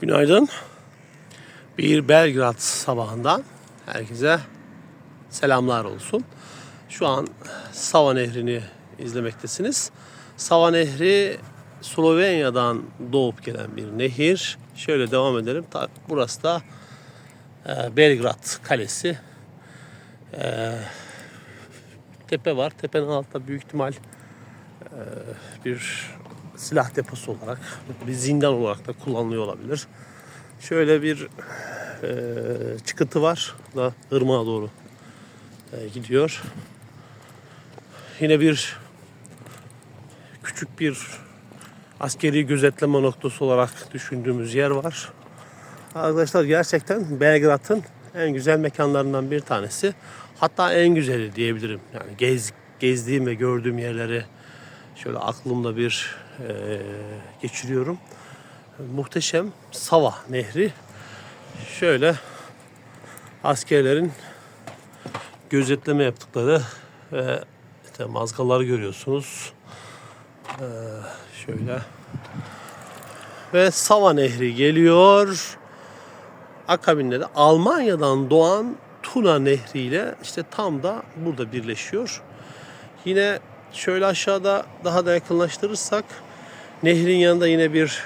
Günaydın. Bir Belgrad sabahından herkese selamlar olsun. Şu an Sava Nehri'ni izlemektesiniz. Sava Nehri Slovenya'dan doğup gelen bir nehir. Şöyle devam edelim. Burası da e, Belgrad Kalesi. E, tepe var. Tepenin altında büyük ihtimal e, bir silah deposu olarak, bir zindan olarak da kullanılıyor olabilir. Şöyle bir e, çıkıntı var da ırmağa doğru e, gidiyor. Yine bir küçük bir askeri gözetleme noktası olarak düşündüğümüz yer var. Arkadaşlar gerçekten Belgrad'ın en güzel mekanlarından bir tanesi. Hatta en güzeli diyebilirim. Yani gez, gezdiğim ve gördüğüm yerleri şöyle aklımda bir e, geçiriyorum. Muhteşem Sava Nehri. Şöyle askerlerin gözetleme yaptıkları ve işte mazgaları görüyorsunuz. Ee, şöyle ve Sava Nehri geliyor. Akabinde de Almanya'dan doğan Tuna Nehri ile işte tam da burada birleşiyor. Yine şöyle aşağıda daha da yakınlaştırırsak nehrin yanında yine bir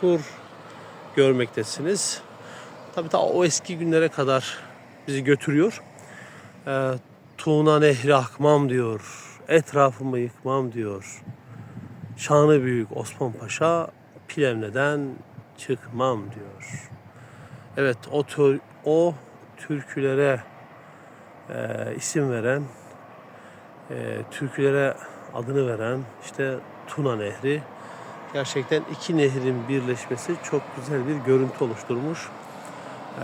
sur görmektesiniz. Tabii ta o eski günlere kadar bizi götürüyor. Ee, Tuğna Nehri akmam diyor. Etrafımı yıkmam diyor. Şanı büyük Osman Paşa Plevne'den çıkmam diyor. Evet o tür, o türkülere e, isim veren e, türkülere adını veren işte Tuna Nehri gerçekten iki nehrin birleşmesi çok güzel bir görüntü oluşturmuş.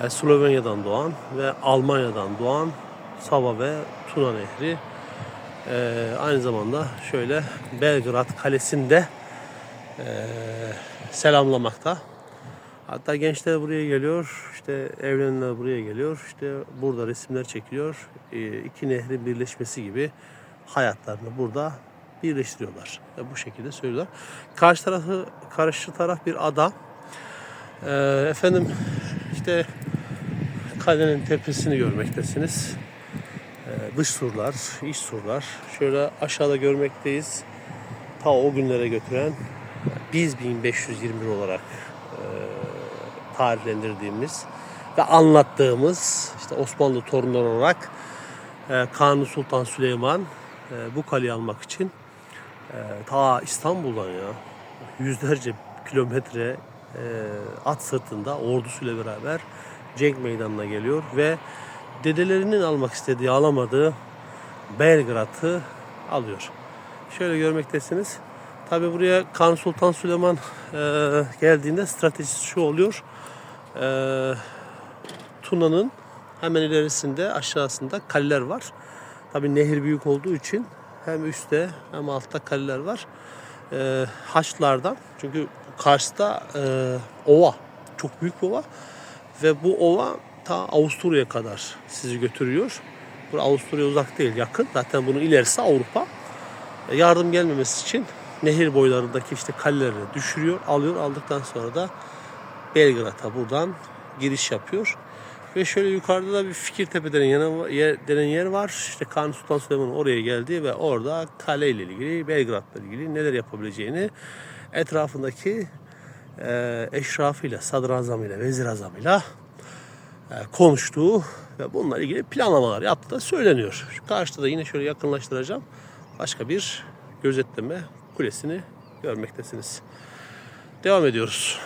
E, Slovenya'dan doğan ve Almanya'dan doğan Sava ve Tuna Nehri e, aynı zamanda şöyle Belgrad Kalesi'nde e, selamlamakta. Hatta gençler buraya geliyor, işte evlenenler buraya geliyor, işte burada resimler çekiliyor. E, iki nehrin birleşmesi gibi hayatlarını burada birleştiriyorlar. Ve bu şekilde söylüyorlar. Karşı tarafı, karşı taraf bir ada. E, efendim işte kalenin tepesini görmektesiniz. E, dış surlar, iç surlar. Şöyle aşağıda görmekteyiz. Ta o günlere götüren biz 1521 olarak tarihlendirdiğimiz ve anlattığımız işte Osmanlı torunları olarak e, Kanuni Sultan Süleyman e, bu kaleyi almak için e, ta İstanbul'dan ya yüzlerce kilometre e, at sırtında ordusuyla beraber cenk meydanına geliyor ve dedelerinin almak istediği alamadığı Belgrad'ı alıyor. Şöyle görmektesiniz. Tabi buraya Kanuni Sultan Süleyman e, geldiğinde stratejisi şu oluyor. E, Tuna'nın hemen ilerisinde aşağısında kaleler var. Tabi nehir büyük olduğu için hem üstte hem altta kaleler var. E, Haçlılardan çünkü karşıda e, ova çok büyük bir ova ve bu ova ta Avusturya'ya kadar sizi götürüyor. Bu Avusturya uzak değil yakın. Zaten bunun ilerisi Avrupa. E, yardım gelmemesi için nehir boylarındaki işte kaleleri düşürüyor, alıyor. Aldıktan sonra da Belgrad'a buradan giriş yapıyor. Ve şöyle yukarıda da bir Fikirtepe denen yer, yer, denen yer var. İşte Kanuni Sultan Süleyman oraya geldi ve orada kale ile ilgili, Belgrad'la ilgili neler yapabileceğini etrafındaki e, eşrafıyla, sadrazamıyla, vezirazamıyla e, konuştuğu ve bununla ilgili planlamalar yaptığı da söyleniyor. Şu karşıda da yine şöyle yakınlaştıracağım. Başka bir gözetleme kulesini görmektesiniz. Devam ediyoruz.